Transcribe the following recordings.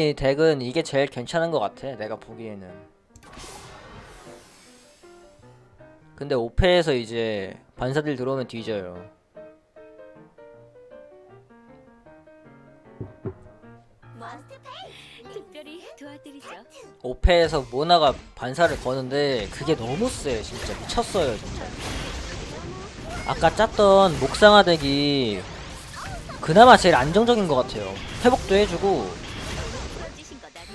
이 덱은 이게 제일 괜찮은 것 같아 내가 보기에는. 근데 5패에서 이제 반사들 들어오면 뒤져요. 5패에서 모나가 반사를 거는데 그게 너무 세 진짜 미쳤어요 진짜. 아까 짰던 목상화 덱이 그나마 제일 안정적인 것 같아요. 회복도 해주고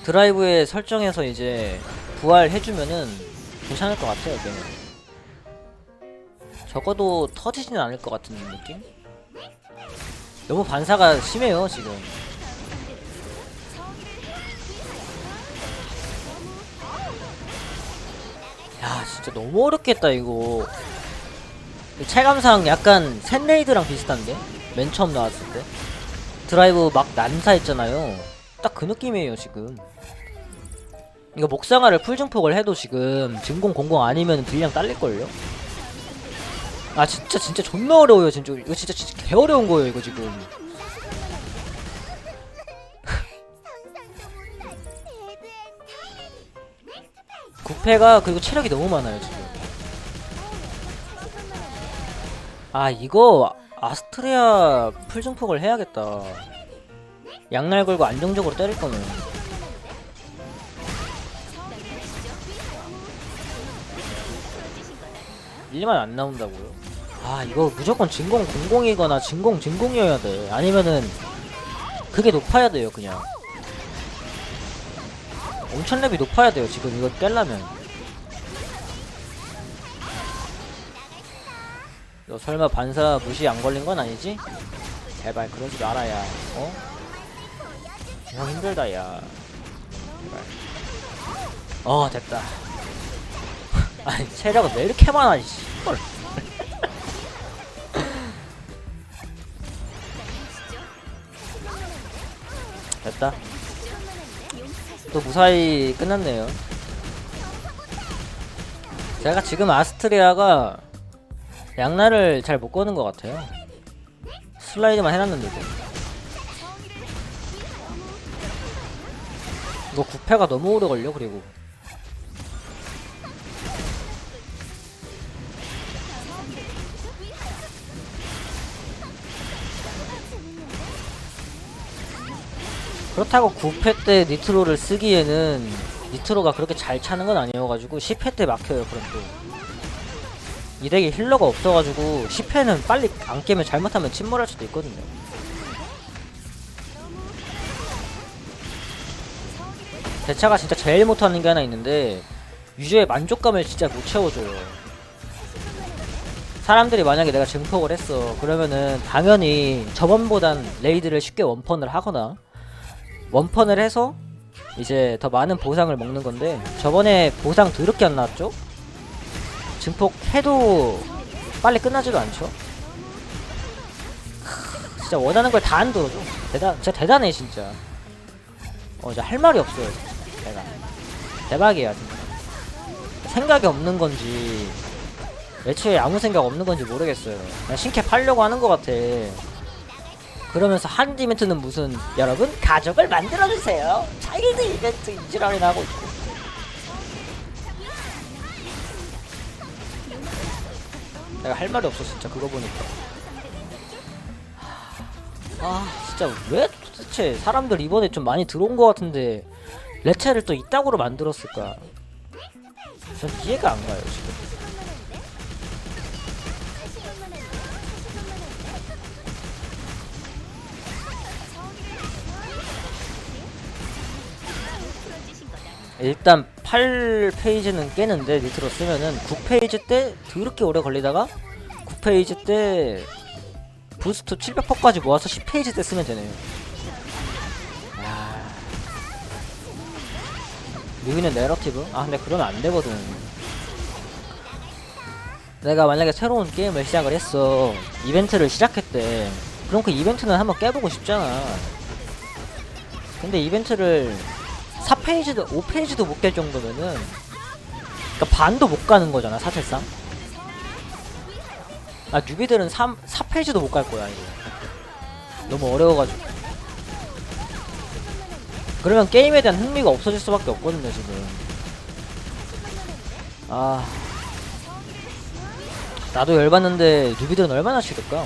드라이브에 설정해서 이제 부활해주면은 괜찮을 것 같아요 걔는. 적어도 터지지는 않을 것 같은 느낌? 너무 반사가 심해요 지금. 야 진짜 너무 어렵겠다 이거. 체감상 약간 샌레이드랑 비슷한데? 맨 처음 나왔을 때? 드라이브 막 난사했잖아요 딱 그 느낌이에요 지금. 이거 목상화를 풀증폭을 해도 지금 진공 공공 아니면 딜량 딸릴걸요? 아 진짜 진짜 존나 어려워요 진짜. 이거 진짜 진짜 개 어려운 거예요 이거 지금. 구패가 그리고 체력이 너무 많아요 지금. 아 이거 아스트리아 풀증폭을 해야겠다 양날 걸고 안정적으로 때릴 거면 일만 안 나온다고요? 아 이거 무조건 진공 공공이거나 진공 진공이어야 돼 아니면은 그게 높아야 돼요 그냥 엄청 랩이 높아야 돼요 지금 이거 깰라면 너 설마 반사 무시 안 걸린 건 아니지? 제발 그러지 말아야 어? 형 힘들다 야. 제발 어 됐다. 아니 체력은 왜 이렇게 많아 헐. 됐다. 또 무사히 끝났네요. 제가 지금 아스트리아가 양날을 잘 못 거는 것 같아요. 슬라이드만 해놨는데도 이거 구패가 너무 오래 걸려 그리고. 그렇다고 9패 때 니트로를 쓰기에는 니트로가 그렇게 잘 차는 건 아니어가지고 10패 때 막혀요 그럼 또 이 덱에 힐러가 없어가지고 10패는 빨리 안 깨면 잘못하면 침몰할 수도 있거든요 대차가 진짜 제일 못하는 게 하나 있는데 유저의 만족감을 진짜 못 채워줘요. 사람들이 만약에 내가 증폭을 했어. 그러면은 당연히 저번보단 레이드를 쉽게 원펀을 하거나 원펀을 해서 이제 더 많은 보상을 먹는 건데 저번에 보상 더럽게 안 나왔죠? 증폭해도 빨리 끝나지도 않죠? 크, 진짜 원하는 걸 다 안 들어줘. 대단 진짜 대단해 진짜. 어 이제 할 말이 없어요. 진짜 내가. 대박이야 진짜. 생각이 없는 건지 애초에 아무 생각 없는 건지 모르겠어요. 그냥 신캐 팔려고 하는 것 같아. 그러면서 한 이벤트는 무슨 여러분? 가족을 만들어주세요. 차일드 이벤트 이지랄이나 하고 있고. 내가 할 말이 없어 진짜. 그거 보니까. 아 진짜 왜 도대체 사람들 이번에 좀 많이 들어온 것 같은데 레체를 또 이따구로 만들었을까 전 이해가 안 가요 지금? 일단 8페이지는 깨는데 니트로 쓰면은 9페이지 때 더럽게 오래 걸리다가 9페이지 때 부스트 700%까지 모아서 10페이지 때 쓰면 되네요. 여기는 내러티브? 아 근데 그러면 안 되거든. 내가 만약에 새로운 게임을 시작을 했어. 이벤트를 시작했대. 그럼 그 이벤트는 한번 깨보고 싶잖아. 근데 이벤트를 4페이지도 5페이지도 못 깰 정도면은 그러니까 반도 못 가는 거잖아 사실상 아 뉴비들은 3, 4페이지도 못 갈 거야 이거 너무 어려워가지고 그러면 게임에 대한 흥미가 없어질 수밖에 없거든요 지금. 아. 나도 열받는데 뉴비들은 얼마나 싫을까?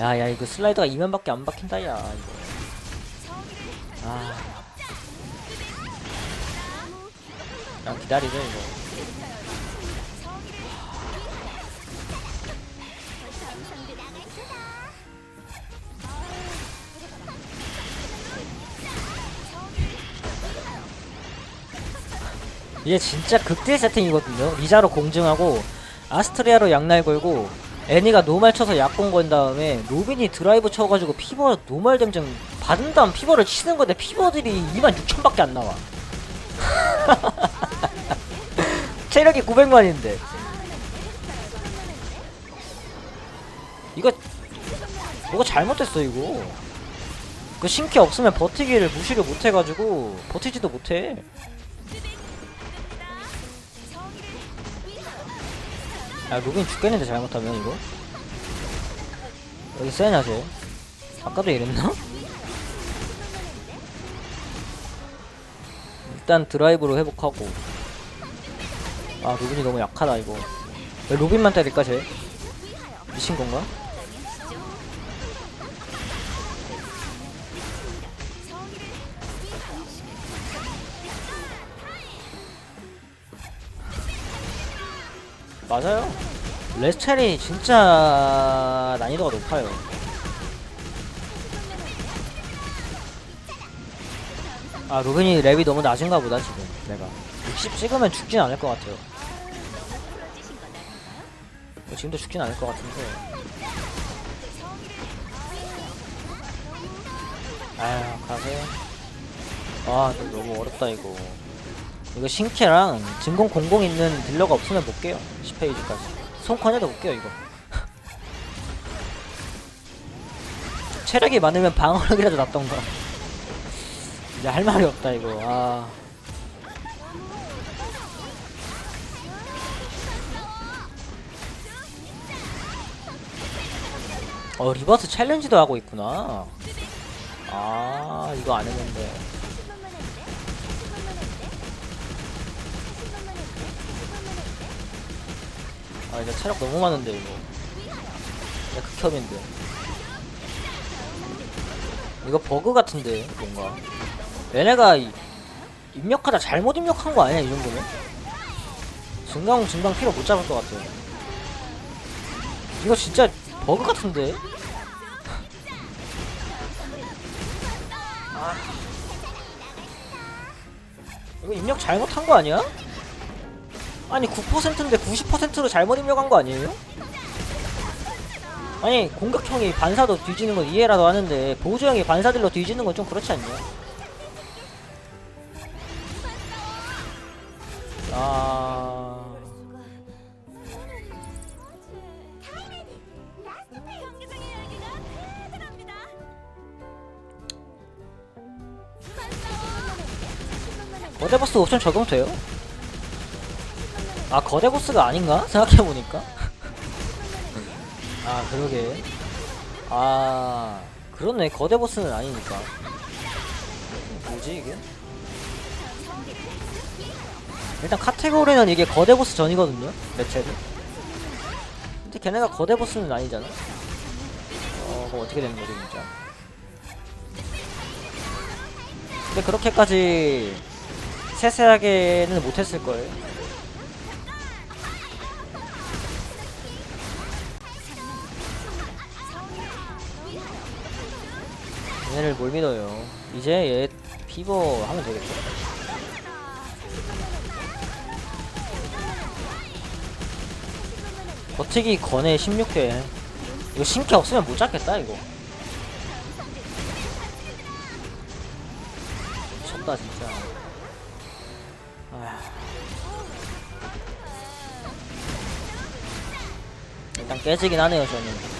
야야 이거 슬라이드가 2면밖에 안 박힌다 야 이거. 아. 그냥 기다리죠 이거 이게 진짜 극딜 세팅이거든요. 리자로 공증하고 아스트리아로 양날 걸고 애니가 노말 쳐서 약공 건 다음에 로빈이 드라이브 쳐가지고 피버 노말 댐증 받은 다음 피버를 치는 건데 피버들이 26,000밖에 안 나와. 체력이 900만인데. 이거 뭐가 잘못됐어 이거. 그 신캐 없으면 버티기를 무시를 못해가지고 버티지도 못해. 야 로빈 죽겠는데 잘못하면 이거 여기 세냐 쟤 아까도 이랬나? 일단 드라이브로 회복하고 아 로빈이 너무 약하다 이거 왜 로빈만 때릴까 쟤? 미친건가? 맞아요. 레스첼이 진짜 난이도가 높아요. 아 로빈이 랩이 너무 낮은가 보다 지금 내가 60 찍으면 죽진 않을 것 같아요. 뭐 지금도 죽진 않을 것 같은데. 아휴 가세요. 아 너무 어렵다 이거. 이거 신캐랑 진공 공공 있는 딜러가 없으면 못 깨요. 10페이지까지. 손컨해도 못 깨요 이거. 체력이 많으면 방어력이라도 낫던가. 이제 할 말이 없다 이거. 아. 어, 리버스 챌린지도 하고 있구나. 아, 이거 안 했는데. 아 이제 체력 너무 많은데 이거 야 극혐인데 이거 버그 같은데 뭔가 얘네가 이- 입력하다 잘못 입력한 거 아니야 이 정도면? 증강 증강 필요 못 잡을 것 같아 이거 진짜 버그 같은데? 아. 이거 입력 잘못한 거 아니야? 아니 9%인데 90%로 잘못 입력한 거 아니에요? 아니 공격형이 반사도 뒤지는 건 이해라도 하는데 보조형이 반사들로 뒤지는 건 좀 그렇지 않냐? 아... 거대 보스 옵션 적용 돼요? 아 거대 보스가 아닌가? 생각해보니까. 아 그러게. 아 그렇네. 거대 보스는 아니니까. 뭐지 이게? 일단 카테고리는 이게 거대 보스 전이거든요 매체는. 근데 걔네가 거대 보스는 아니잖아. 어 그럼 어떻게 되는 거지 진짜. 근데 그렇게까지 세세하게는 못했을 거예요 얘를 뭘 믿어요? 이제 얘 피버 하면 되겠죠. 버티기 건에 16회. 이거 신캐 없으면 못 잡겠다 이거. 미쳤다 진짜. 아휴. 일단 깨지긴 하네요 저는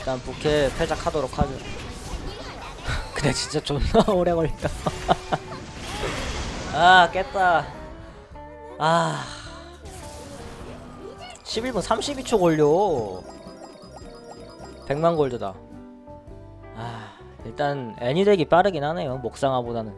일단 부캐 패작하도록 하죠. 근데 진짜 존나 오래 걸린다. 아 깼다. 아. 11분 32초 걸려. 100만 골드다. 일단 애니덱이 빠르긴 하네요 목상화보다는